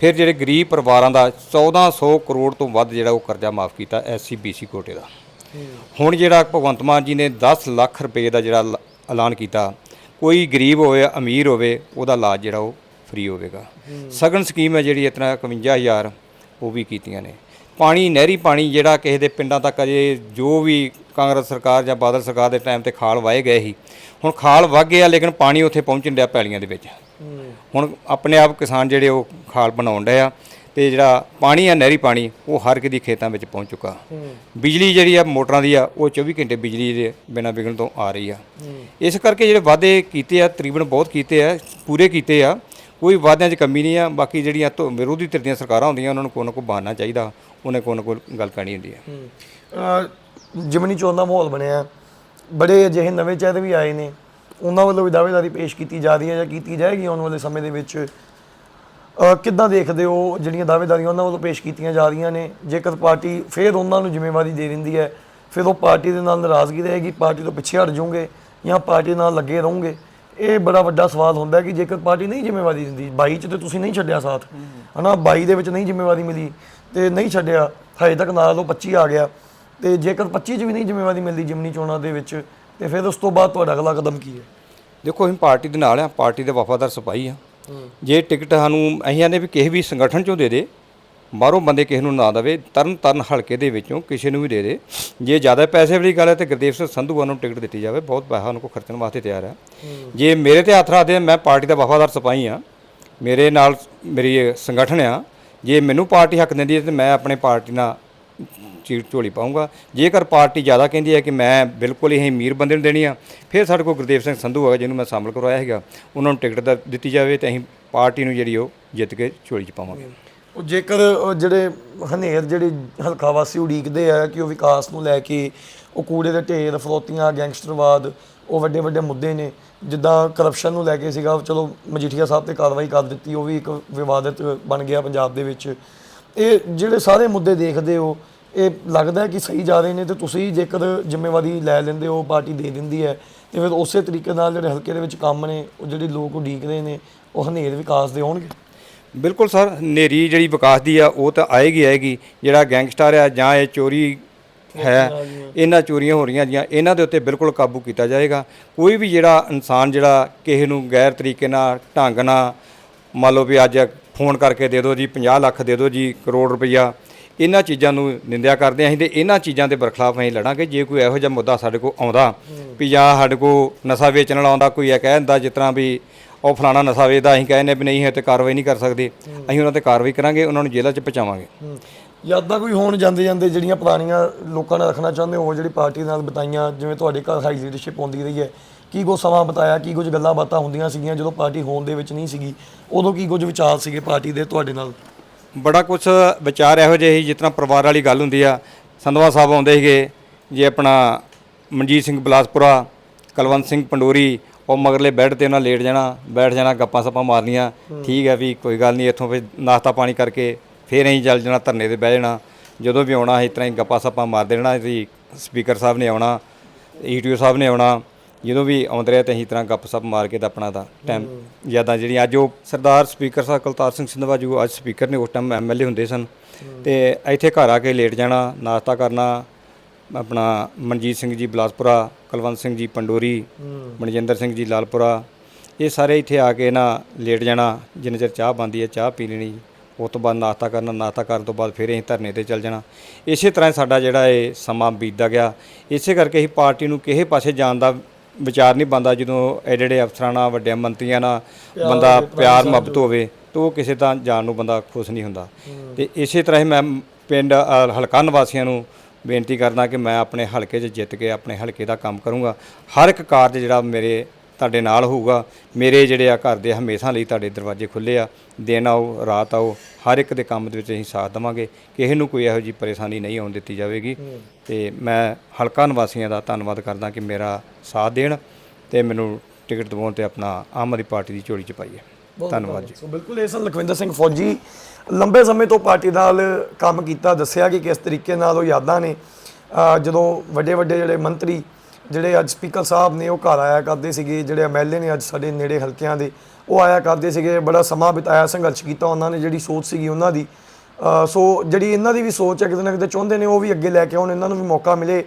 ਫਿਰ ਜਿਹੜੇ ਗਰੀਬ ਪਰਿਵਾਰਾਂ ਦਾ 1400 ਕਰੋੜ ਤੋਂ ਵੱਧ ਜਿਹੜਾ ਉਹ ਕਰਜ਼ਾ ਮਾਫ ਕੀਤਾ ਐਸਸੀ ਬੀਸੀ ਕੋਟੇ ਦਾ। ਹੁਣ ਜਿਹੜਾ ਭਗਵੰਤ ਮਾਨ ਜੀ ਨੇ 10 ਲੱਖ ਰੁਪਏ ਦਾ ਜਿਹੜਾ ਐਲਾ- ਐਲਾਨ ਕੀਤਾ ਕੋਈ ਗਰੀਬ ਹੋਵੇ ਅਮੀਰ ਹੋਵੇ ਉਹਦਾ ਇਲਾਜ ਜਿਹੜਾ ਉਹ ਫ੍ਰੀ ਹੋਵੇਗਾ। ਸਗਨ ਸਕੀਮ ਹੈ ਜਿਹੜੀ ਇਤਨਾ 51000 ਉਹ ਵੀ ਕੀਤੀਆਂ ਨੇ। ਪਾਣੀ ਨਹਿਰੀ ਪਾਣੀ ਜਿਹੜਾ ਕਿਸੇ ਦੇ ਪਿੰਡਾਂ ਤੱਕ ਅਜੇ ਜੋ ਵੀ ਕਾਂਗਰਸ ਸਰਕਾਰ ਜਾਂ ਬਾਦਲ ਸਰਕਾਰ ਦੇ ਟਾਈਮ ਤੇ ਖਾਲ ਵਾਏ ਗਏ ਸੀ ਹੁਣ ਖਾਲ ਵਗ ਗਿਆ ਲੇਕਿਨ ਪਾਣੀ ਉੱਥੇ ਪਹੁੰਚਣ ਡਿਆ ਪੈਲੀਆਂ ਦੇ ਵਿੱਚ। ਹੁਣ ਆਪਣੇ ਆਪ ਕਿਸਾਨ ਜਿਹੜੇ ਉਹ ਖਾਲ ਬਣਾਉਣ ਡਏ ਆ ਤੇ ਜਿਹੜਾ ਪਾਣੀ ਆ ਨਹਿਰੀ ਪਾਣੀ ਉਹ ਹਰ ਕਿਸੇ ਦੀ ਖੇਤਾਂ ਵਿੱਚ ਪਹੁੰਚ ਚੁੱਕਾ। ਬਿਜਲੀ ਜਿਹੜੀ ਆ ਮੋਟਰਾਂ ਦੀ ਆ ਉਹ 24 ਘੰਟੇ ਬਿਜਲੀ ਦੇ ਬਿਨਾਂ ਵਿਘਨ ਤੋਂ ਆ ਰਹੀ ਆ। ਇਸ ਕਰਕੇ ਜਿਹੜੇ ਵਾਅਦੇ ਕੀਤੇ ਆ ਤਕਰੀਬਨ ਬਹੁਤ ਕੀਤੇ ਆ ਪੂਰੇ ਕੀਤੇ ਆ ਕੋਈ ਵਾਅਦਿਆਂ 'ਚ ਕਮੀ ਨਹੀਂ ਆ, ਬਾਕੀ ਜਿਹੜੀਆਂ ਧੋ- ਵਿਰੋਧੀ ਧਿਰ ਦੀਆਂ ਸਰਕਾਰਾਂ ਹੁੰਦੀਆਂ, ਉਹਨਾਂ ਨੂੰ ਕੋਈ ਨਾ ਕੋਈ ਬਹਾਨਾ ਚਾਹੀਦਾ, ਉਹਨੇ ਕੋਈ ਨਾ ਕੋਈ ਗੱਲ ਕਰਨੀ ਹੁੰਦੀ ਹੈ। ਅਹ, ਜਿਮਨੀ ਚੋਣ ਦਾ ਮਾਹੌਲ ਬਣਿਆ, ਬੜੇ ਅਜਿਹੇ ਨਵੇਂ ਚਿਹਰੇ ਵੀ ਆਏ ਨੇ, ਉਹਨਾਂ ਵੱਲੋਂ ਵੀ ਦਾਅਵੇਦਾਰੀ ਪੇਸ਼ ਕੀਤੀ ਜਾ ਰਹੀ ਹੈ ਜਾਂ ਕੀਤੀ ਜਾਏਗੀ ਆਉਣ ਵਾਲੇ ਸਮੇਂ ਦੇ ਵਿੱਚ? ਅਹ, ਕਿੱਦਾਂ ਦੇਖਦੇ ਹੋ ਜਿਹੜੀਆਂ ਦਾਅਵੇਦਾਰੀਆਂ ਉਹਨਾਂ ਵੱਲੋਂ ਪੇਸ਼ ਕੀਤੀਆਂ ਜਾ ਰਹੀਆਂ ਨੇ? ਜੇਕਰ ਪਾਰਟੀ ਫਿਰ ਉਹਨਾਂ ਨੂੰ ਜ਼ਿੰਮੇਵਾਰੀ ਦੇ ਦਿੰਦੀ ਹੈ, ਫਿਰ ਉਹ ਪਾਰਟੀ ਦੇ ਨਾਲ ਨਾਰਾਜ਼ਗੀ ਰਹੇਗੀ, ਪਾਰਟੀ ਤੋਂ ਪਿੱਛੇ ਹਟ ਜਾਓਗੇ ਜਾਂ ਪਾਰਟੀ ਨਾਲ ਲੱਗੇ ਰਹੋਗੇ? ਇਹ ਬੜਾ ਵੱਡਾ ਸਵਾਲ ਹੁੰਦਾ ਕਿ ਜੇਕਰ ਪਾਰਟੀ ਨਹੀਂ ਜ਼ਿੰਮੇਵਾਰੀ ਦਿੰਦੀ 22 ਚ ਤੇ ਤੁਸੀਂ ਨਹੀਂ ਛੱਡਿਆ ਸਾਥ ਹਨਾ? 22 ਦੇ ਵਿੱਚ ਨਹੀਂ ਜ਼ਿੰਮੇਵਾਰੀ ਮਿਲੀ ਤੇ ਨਹੀਂ ਛੱਡਿਆ ਹਜੇ ਤੱਕ ਨਾਲ ਉਹ 25 ਆ ਗਿਆ ਤੇ ਜੇਕਰ 25 ਚ ਵੀ ਨਹੀਂ ਜ਼ਿੰਮੇਵਾਰੀ ਮਿਲਦੀ ਜਿਮਨੀ ਚੋਣਾਂ ਦੇ ਵਿੱਚ ਤੇ ਫਿਰ ਉਸ ਤੋਂ ਬਾਅਦ ਤੁਹਾਡਾ ਅਗਲਾ ਕਦਮ ਕੀ ਹੈ? ਦੇਖੋ ਅਸੀਂ ਪਾਰਟੀ ਦੇ ਨਾਲ ਆ ਪਾਰਟੀ ਦੇ ਵਫਾਦਾਰ ਸਿਪਾਹੀ ਆ ਜੇ ਟਿਕਟ ਸਾਨੂੰ ਅਸੀਂ ਆਨੇ ਵੀ ਕਿਸੇ ਵੀ ਸੰਗਠਨ ਚੋਂ ਦੇ ਦੇ ਬਾਹਰੋਂ ਬੰਦੇ ਕਿਸੇ ਨੂੰ ਨਾ ਦੇਵੇ ਤਰਨ ਤਰਨ ਹਲਕੇ ਦੇ ਵਿੱਚੋਂ ਕਿਸੇ ਨੂੰ ਵੀ ਦੇ ਦੇ। ਜੇ ਜ਼ਿਆਦਾ ਪੈਸੇ ਵਾਲੀ ਗੱਲ ਹੈ ਤੇ ਗੁਰਦੇਵ ਸਿੰਘ ਸੰਧੂਆ ਨੂੰ ਟਿਕਟ ਦਿੱਤੀ ਜਾਵੇ ਬਹੁਤ ਪੈਸਾ ਉਹਨਾਂ ਕੋਲ ਖਰਚਣ ਵਾਸਤੇ ਤਿਆਰ ਹੈ। ਜੇ ਮੇਰੇ ਤੇ ਹੱਥ ਰੱਖਦੇ ਮੈਂ ਪਾਰਟੀ ਦਾ ਵਫਾਦਾਰ ਸਿਪਾਹੀ ਆ ਮੇਰੇ ਨਾਲ ਮੇਰੀ ਸੰਗਠਨ ਆ ਜੇ ਮੈਨੂੰ ਪਾਰਟੀ ਹੱਕ ਦਿੰਦੀ ਹੈ ਤੇ ਮੈਂ ਆਪਣੇ ਪਾਰਟੀ ਨਾਲ ਚੀੜ ਝੋਲੀ ਪਾਉਂਗਾ ਜੇਕਰ ਪਾਰਟੀ ਜ਼ਿਆਦਾ ਕਹਿੰਦੀ ਹੈ ਕਿ ਮੈਂ ਬਿਲਕੁਲ ਹੀ ਅਮੀਰ ਬੰਦੇ ਨੂੰ ਦੇਣੀ ਆ ਫਿਰ ਸਾਡੇ ਕੋਲ ਗੁਰਦੇਵ ਸਿੰਘ ਸੰਧੂ ਹੈਗਾ ਜਿਹਨੂੰ ਮੈਂ ਸ਼ਾਮਲ ਕਰਵਾਇਆ ਹੈਗਾ। ਉਹਨਾਂ ਨੂੰ ਟਿਕਟ ਦਿੱਤੀ ਜਾਵੇ ਤੇ ਅਸੀਂ ਪਾਰਟੀ ਨੂੰ ਜਿਹੜੀ ਉਹ ਜਿੱਤ ਕੇ ਝੋਲੀ 'ਚ ਪਾਵਾਂਗੇ। ਉਹ ਜੇਕਰ ਉਹ ਜਿਹੜੇ ਹਨੇਰ ਜਿਹੜੇ ਹਲਕਾ ਵਾਸੀ ਉਡੀਕਦੇ ਆ ਕਿ ਉਹ ਵਿਕਾਸ ਨੂੰ ਲੈ ਕੇ ਉਹ ਕੂੜੇ ਦੇ ਢੇਰ, ਫਰੋਤੀਆਂ, ਗੈਂਗਸਟਰਵਾਦ, ਉਹ ਵੱਡੇ ਵੱਡੇ ਮੁੱਦੇ ਨੇ, ਜਿੱਦਾਂ ਕਰਪਸ਼ਨ ਨੂੰ ਲੈ ਕੇ ਸੀਗਾ, ਚਲੋ ਮਜੀਠੀਆ ਸਾਹਿਬ ਤੇ ਕਾਰਵਾਈ ਕਰ ਦਿੱਤੀ, ਉਹ ਵੀ ਇੱਕ ਵਿਵਾਦਿਤ ਬਣ ਗਿਆ ਪੰਜਾਬ ਦੇ ਵਿੱਚ। ਇਹ ਜਿਹੜੇ ਸਾਰੇ ਮੁੱਦੇ ਦੇਖਦੇ ਹੋ, ਇਹ ਲੱਗਦਾ ਕਿ ਸਹੀ ਜਾ ਰਹੇ ਨੇ ਤੇ ਤੁਸੀਂ ਜੇਕਰ ਜ਼ਿੰਮੇਵਾਰੀ ਲੈ ਲੈਂਦੇ ਹੋ ਪਾਰਟੀ ਦੇ ਦਿੰਦੀ ਹੈ, ਤੇ ਫਿਰ ਉਸੇ ਤਰੀਕੇ ਨਾਲ ਜਿਹੜੇ ਹਲਕੇ ਦੇ ਵਿੱਚ ਕੰਮ ਨੇ, ਉਹ ਜਿਹੜੇ ਲੋਕ ਉਡੀਕਦੇ ਨੇ, ਉਹ ਹਨੇਰ ਵਿਕਾਸ ਦੇ ਹੋਣਗੇ ਬਿਲਕੁਲ ਸਰ ਨੇਰੀ ਜਿਹੜੀ ਵਿਕਾਸ ਦੀ ਆ, ਉਹ ਤਾਂ ਆਏਗੀ ਆਏਗੀ। ਜਿਹੜਾ ਗੈਂਗਸਟਰ ਆ ਜਾਂ ਇਹ ਚੋਰੀ ਹੈ, ਇਹਨਾਂ ਚੋਰੀਆਂ ਹੋ ਰਹੀਆਂ ਜੀਆਂ, ਇਹਨਾਂ ਦੇ ਉੱਤੇ ਬਿਲਕੁਲ ਕਾਬੂ ਕੀਤਾ ਜਾਏਗਾ। ਕੋਈ ਵੀ ਜਿਹੜਾ ਇਨਸਾਨ ਜਿਹੜਾ ਕਿਸੇ ਨੂੰ ਗੈਰ ਤਰੀਕੇ ਨਾਲ, ਢੰਗ ਨਾਲ, ਮੰਨ ਲਓ ਵੀ ਅੱਜ ਫੋਨ ਕਰਕੇ ਦੇ ਦਿਓ ਜੀ 50 ਲੱਖ ਦੇ ਦਿਓ ਜੀ, ਕਰੋੜ ਰੁਪਈਆ, ਇਹਨਾਂ ਚੀਜ਼ਾਂ ਨੂੰ ਨਿੰਦਿਆ ਕਰਦੇ ਹਾਂ ਅਸੀਂ ਤੇ ਇਹਨਾਂ ਚੀਜ਼ਾਂ ਦੇ ਬਰਖਲਾਫ ਅਸੀਂ ਲੜਾਂਗੇ। ਜੇ ਕੋਈ ਇਹੋ ਜਿਹਾ ਮੁੱਦਾ ਸਾਡੇ ਕੋਲ ਆਉਂਦਾ ਵੀ ਜਾਂ ਸਾਡੇ ਕੋਲ ਨਸ਼ਾ ਵੇਚਣ ਵਾਲਾ ਆਉਂਦਾ, ਕੋਈ ਇਹ ਕਹਿ ਦਿੰਦਾ ਜਿਸ ਤਰ੍ਹਾਂ ਵੀ ਉਹ ਫਲਾਣਾ ਨਸ਼ਾ ਵੇਚਦਾ ਅਸੀਂ ਕਹਿੰਦੇ ਵੀ ਨਹੀਂ ਹੈ ਤੇ ਕਾਰਵਾਈ ਨਹੀਂ ਕਰ ਸਕਦੇ। ਅਸੀਂ ਉਹਨਾਂ ਤੇ ਕਾਰਵਾਈ ਕਰਾਂਗੇ ਉਹਨਾਂ ਨੂੰ ਜੇਲ੍ਹਾਂ 'ਚ ਪਹੁੰਚਾਵਾਂਗੇ। ਯਾਦਾਂ ਕੋਈ ਹੋਣ ਜਾਂਦੇ ਜਾਂਦੇ ਜਿਹੜੀਆਂ ਪੁਰਾਣੀਆਂ ਲੋਕਾਂ ਨਾਲ ਰੱਖਣਾ ਚਾਹੁੰਦੇ ਹੋ ਜਿਹੜੀ ਪਾਰਟੀ ਨਾਲ ਬਤਾਈਆਂ ਜਿਵੇਂ ਤੁਹਾਡੇ ਘਰ ਹਾਈ ਲੀਡਰਸ਼ਿਪ ਆਉਂਦੀ ਰਹੀ ਹੈ ਕੀ ਕੁਝ ਸਮਾਂ ਬਤਾਇਆ ਕੀ ਕੁਝ ਗੱਲਾਂ ਬਾਤਾਂ ਹੁੰਦੀਆਂ ਸੀਗੀਆਂ ਜਦੋਂ ਪਾਰਟੀ ਹੋਣ ਦੇ ਵਿੱਚ ਨਹੀਂ ਸੀਗੀ? ਉਦੋਂ ਕੀ ਕੁਝ ਵਿਚਾਰ ਸੀਗੇ ਪਾਰਟੀ ਦੇ ਤੁਹਾਡੇ ਨਾਲ? ਬੜਾ ਕੁਝ ਵਿਚਾਰ ਇਹੋ ਜਿਹੇ ਸੀ ਜਿਸ ਤਰ੍ਹਾਂ ਪਰਿਵਾਰ ਵਾਲੀ ਗੱਲ ਹੁੰਦੀ ਆ। ਸੰਧਵਾ ਸਾਹਿਬ ਆਉਂਦੇ ਸੀਗੇ ਜੇ ਆਪਣਾ ਮਨਜੀਤ ਸਿੰਘ ਬਲਾਸਪੁਰਾ ਕੁਲਵੰਤ ਸਿੰਘ ਪੰਡੋਰੀ ਉਹ ਮਗਰਲੇ ਬੈੱਡ ਤੇ ਉਹਨਾਂ ਲੇਟ ਜਾਣਾ ਬੈਠ ਜਾਣਾ ਗੱਪਾਂ ਸੱਪਾਂ ਮਾਰਨੀਆਂ। ਠੀਕ ਹੈ ਵੀ ਕੋਈ ਗੱਲ ਨਹੀਂ ਇੱਥੋਂ ਫਿਰ ਨਾਸ਼ਤਾ ਪਾਣੀ ਕਰਕੇ ਫਿਰ ਅਸੀਂ ਚੱਲ ਜਾਣਾ ਧਰਨੇ ਤੇ ਬਹਿ ਜਾਣਾ। ਜਦੋਂ ਵੀ ਆਉਣਾ ਇਸ ਤਰ੍ਹਾਂ ਹੀ ਗੱਪਾਂ ਸੱਪਾਂ ਮਾਰਦੇ ਰਹਿਣਾ ਸੀ ਸਪੀਕਰ ਸਾਹਿਬ ਨੇ ਆਉਣਾ ਈਟੀਓ ਸਾਹਿਬ ਨੇ ਆਉਣਾ। ਜਦੋਂ ਵੀ ਆਉਂਦੇ ਰਹੇ ਤੇ ਅਸੀਂ ਇਸ ਤਰ੍ਹਾਂ ਗੱਪ ਸੱਪ ਮਾਰ ਕੇ ਤਾਂ ਆਪਣਾ ਦਾ ਟਾਈਮ ਯਾਦਾਂ ਜਿਹੜੀਆਂ ਅੱਜ ਉਹ ਸਰਦਾਰ ਸਪੀਕਰ ਸਾਹਿਬ ਕੁਲਤਾਰ ਸਿੰਘ ਸਿੰਧਵਾ ਜੀ ਉਹ ਅੱਜ ਸਪੀਕਰ ਨੇ ਉਸ ਟਾਈਮ ਐਮਐਲਏ ਹੁੰਦੇ ਸਨ। ਤੇ ਇੱਥੇ ਘਰ ਆ ਕੇ ਲੇਟ ਜਾਣਾ ਨਾਸ਼ਤਾ ਕਰਨਾ ਆਪਣਾ ਮਨਜੀਤ ਸਿੰਘ ਜੀ ਬਲਾਸਪੁਰਾ ਕੁਲਵੰਤ ਸਿੰਘ ਜੀ ਪੰਡੋਰੀ ਮਨਜਿੰਦਰ ਸਿੰਘ ਜੀ ਲਾਲਪੁਰਾ ਇਹ ਸਾਰੇ ਇੱਥੇ ਆ ਕੇ ਨਾ ਲੇਟ ਜਾਣਾ ਜਿੰਨੇ ਚਿਰ ਚਾਹ ਬੰਦੀ ਹੈ ਚਾਹ ਪੀ ਲੈਣੀ ਉਸ ਤੋਂ ਬਾਅਦ ਨਾਸ਼ਤਾ ਕਰਨਾ ਨਾਸ਼ਤਾ ਕਰਨ ਤੋਂ ਬਾਅਦ ਫਿਰ ਅਸੀਂ ਧਰਨੇ ਤੇ ਚੱਲ ਜਾਣਾ। ਇਸੇ ਤਰ੍ਹਾਂ ਸਾਡਾ ਜਿਹੜਾ ਇਹ ਸਮਾਂ ਬੀਤਦਾ ਗਿਆ। ਇਸੇ ਕਰਕੇ ਅਸੀਂ ਪਾਰਟੀ ਨੂੰ ਕਿਸੇ ਪਾਸੇ ਜਾਣ ਦਾ ਵਿਚਾਰ ਨਹੀਂ ਬੰਦਾ ਜਦੋਂ ਐਡੇ ਐਡੇ ਅਫਸਰਾਂ ਨਾਲ ਵੱਡਿਆਂ ਮੰਤਰੀਆਂ ਨਾਲ ਬੰਦਾ ਪਿਆਰ ਮੁਹੱਬਤ ਹੋਵੇ ਤਾਂ ਉਹ ਕਿਸੇ ਤਾਂ ਜਾਣ ਨੂੰ ਬੰਦਾ ਖੁਸ਼ ਨਹੀਂ ਹੁੰਦਾ। ਤੇ ਇਸੇ ਤਰ੍ਹਾਂ ਹੀ ਮੈਂ ਪਿੰਡ ਹਲਕਾ ਨਿਵਾਸੀਆਂ ਨੂੰ ਬੇਨਤੀ ਕਰਦਾ ਕਿ ਮੈਂ ਆਪਣੇ ਹਲਕੇ 'ਚ ਜਿੱਤ ਕੇ ਆਪਣੇ ਹਲਕੇ ਦਾ ਕੰਮ ਕਰੂੰਗਾ। ਹਰ ਇੱਕ ਕਾਰਜ ਜਿਹੜਾ ਮੇਰੇ ਤੁਹਾਡੇ ਨਾਲ ਹੋਊਗਾ, ਮੇਰੇ ਜਿਹੜੇ ਆ ਘਰ ਦੇ ਹਮੇਸ਼ਾ ਲਈ ਤੁਹਾਡੇ ਦਰਵਾਜ਼ੇ ਖੁੱਲੇ ਆ। ਦਿਨ ਆਓ, ਰਾਤ ਆਓ, ਹਰ ਇੱਕ ਦੇ ਕੰਮ ਦੇ ਵਿੱਚ ਅਸੀਂ ਸਾਥ ਦੇਵਾਂਗੇ। ਕਿਸੇ ਨੂੰ ਕੋਈ ਇਹੋ ਜਿਹੀ ਪਰੇਸ਼ਾਨੀ ਨਹੀਂ ਆਉਣ ਦਿੱਤੀ ਜਾਵੇਗੀ। ਤੇ ਮੈਂ ਹਲਕਾ ਨਿਵਾਸੀਆਂ ਦਾ ਧੰਨਵਾਦ ਕਰਦਾ ਕਿ ਮੇਰਾ ਸਾਥ ਦੇਣ ਤੇ ਮੈਨੂੰ ਟਿਕਟ ਦਿਵਾਉਣ ਤੇ ਆਪਣਾ ਆਮ ਆਦਮੀ ਪਾਰਟੀ ਦੀ ਝੋਲੀ ਚ ਪਾਈਏ। ਧੰਨਵਾਦ ਜੀ। ਸੋ ਬਿਲਕੁਲ ਇਹ ਸਨ ਲਖਵਿੰਦਰ ਸਿੰਘ ਫੌਜੀ। ਲੰਬੇ ਸਮੇਂ ਤੋਂ ਪਾਰਟੀ ਨਾਲ ਕੰਮ ਕੀਤਾ ਦੱਸਿਆ ਕਿ ਕਿਸ ਤਰੀਕੇ ਨਾਲ ਉਹ ਯਾਦਾਂ ਨੇ। ਜਦੋਂ ਵੱਡੇ ਵੱਡੇ ਜਿਹੜੇ ਮੰਤਰੀ ਜਿਹੜੇ ਅੱਜ ਸਪੀਕਰ ਸਾਹਿਬ ਨੇ ਉਹ ਘਰ ਆਇਆ ਕਰਦੇ ਸੀਗੇ ਜਿਹੜੇ ਐਮਐਲਏ ਨੇ ਅੱਜ ਸਾਡੇ ਨੇੜੇ ਹਲਕਿਆਂ ਦੇ ਉਹ ਆਇਆ ਕਰਦੇ ਸੀਗੇ। ਬੜਾ ਸਮਾਂ ਬਿਤਾਇਆ ਸੰਘਰਸ਼ ਕੀਤਾ ਉਹਨਾਂ ਨੇ ਜਿਹੜੀ ਸੋਚ ਸੀਗੀ ਉਹਨਾਂ ਦੀ। ਸੋ ਜਿਹੜੀ ਇਹਨਾਂ ਦੀ ਵੀ ਸੋਚ ਹੈ ਕਿਤੇ ਨਾ ਕਿਤੇ ਚਾਹੁੰਦੇ ਨੇ ਉਹ ਵੀ ਅੱਗੇ ਲੈ ਕੇ ਆਉਣ ਇਹਨਾਂ ਨੂੰ ਵੀ ਮੌਕਾ ਮਿਲੇ।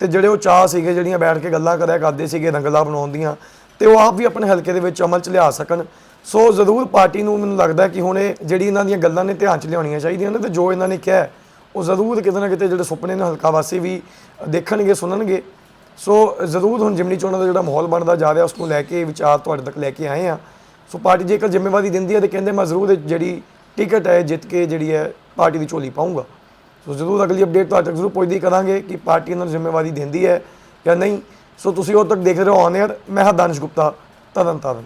ਤੇ ਜਿਹੜੇ ਉਹ ਚਾਹ ਸੀਗੇ ਜਿਹੜੀਆਂ ਬੈਠ ਕੇ ਗੱਲਾਂ ਕਰਿਆ ਕਰਦੇ ਸੀਗੇ ਰੰਗਲਾ ਬਣਾਉਣ ਦੀਆਂ ਤੇ ਉਹ ਆਪ ਵੀ ਆਪਣੇ ਹਲਕੇ ਦੇ ਵਿੱਚ ਅਮਲ ਚ ਲਿਆ ਸਕਣ। ਸੋ ਜ਼ਰੂਰ ਪਾਰਟੀ ਨੂੰ ਮੈਨੂੰ ਲੱਗਦਾ ਕਿ ਹੁਣ ਇਹ ਜਿਹੜੀ ਇਹਨਾਂ ਦੀਆਂ ਗੱਲਾਂ ਨੇ ਧਿਆਨ ਚ ਲਿਆਉਣੀਆਂ ਚਾਹੀਦੀਆਂ ਨੇ ਤੇ ਜੋ ਇਹਨਾਂ ਨੇ ਕਿਹਾ ਉਹ ਜ਼ਰੂਰ ਕਿਤੇ ਨਾ ਕਿਤੇ ਜਿਹੜੇ ਸੁਪਨੇ ਨੇ ਹਲਕਾ ਵਾਸੀ ਵੀ ਦੇਖਣਗੇ, ਸੁਣਨਗੇ। ਸੋ ਜ਼ਰੂਰ ਹੁਣ ਜਿਮਨੀ ਚੋਣਾਂ ਦਾ ਜਿਹੜਾ ਮਾਹੌਲ ਬਣਦਾ ਜਾ ਰਿਹਾ, ਉਸ ਨੂੰ ਲੈ ਕੇ ਵਿਚਾਰ ਤੁਹਾਡੇ ਤੱਕ ਲੈ ਕੇ ਆਏ ਆ ਸੋ ਪਾਰਟੀ ਜੇਕਰ ਜ਼ਿੰਮੇਵਾਰੀ ਦਿੰਦੀ ਹੈ ਤੇ ਕਹਿੰਦੇ ਮੈਂ ਜ਼ਰੂਰ ਇਹ ਜਿਹੜੀ ਟਿਕਟ ਹੈ, ਜਿੱਤ ਕੇ ਜਿਹੜੀ ਹੈ ਪਾਰਟੀ ਦੀ ਝੋਲੀ ਪਾਉਂਗਾ ਸੋ ਜ਼ਰੂਰ ਅਗਲੀ ਅਪਡੇਟ ਤੁਹਾਡੇ ਤੱਕ ਜ਼ਰੂਰ ਪਹੁੰਚਦੀ ਕਰਾਂਗੇ ਕਿ ਪਾਰਟੀ ਇਹਨਾਂ ਨੂੰ ਜ਼ਿੰਮੇਵਾਰੀ ਦਿੰਦੀ ਹੈ ਜਾਂ ਨਹੀਂ। ਸੋ ਤੁਸੀਂ ਉਦੋਂ ਤੱਕ ਦੇਖ ਰਹੇ ਹੋ ਔਨ 에ਅਰ ਮੈਂ ਹਾਂ ਦਾਨਿਸ਼ ਗੁਪਤਾ ਤਰਨ ਤਾਰਨ